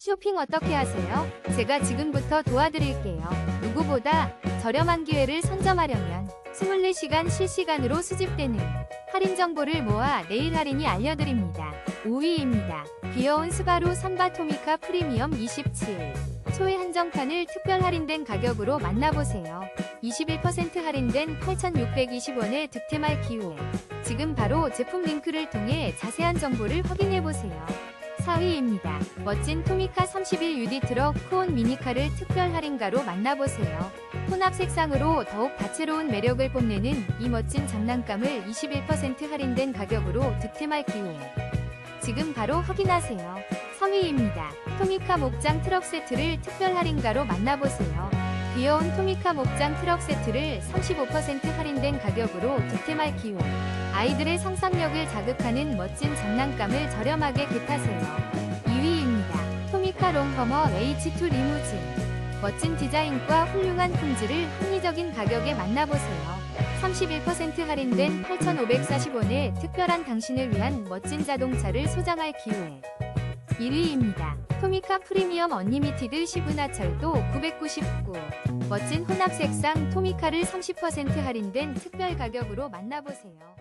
쇼핑 어떻게 하세요? 제가 지금부터 도와드릴게요. 누구보다 저렴한 기회를 선점하려면 24시간 실시간으로 수집되는 할인 정보를 모아 내일 할인이 알려드립니다. 5위입니다. 귀여운 스바루 삼바 토미카 프리미엄 27. 초회 한정판을 특별 할인된 가격으로 만나보세요. 21% 할인된 8,620원의 득템할 기회. 지금 바로 제품 링크를 통해 자세한 정보를 확인해보세요. 4위입니다. 멋진 토미카 31 UD 트럭 코온 미니카를 특별 할인가로 만나보세요. 혼합 색상으로 더욱 다채로운 매력을 뽐내는 이 멋진 장난감을 21% 할인된 가격으로 득템할 기회. 지금 바로 확인하세요. 3위입니다. 토미카 목장 트럭 세트를 특별 할인가로 만나보세요. 귀여운 토미카 목장 트럭 세트를 35% 할인된 가격으로 득템할 기회. 아이들의 상상력을 자극하는 멋진 장난감을 저렴하게 겟하세요. 2위입니다. 토미카 롱커머 H2 리무진. 멋진 디자인과 훌륭한 품질을 합리적인 가격에 만나보세요. 31% 할인된 8,540원에 특별한 당신을 위한 멋진 자동차를 소장할 기회. 1위입니다. 토미카 프리미엄 언리미티드 시브나철도 999. 멋진 혼합 색상 토미카를 30% 할인된 특별 가격으로 만나보세요.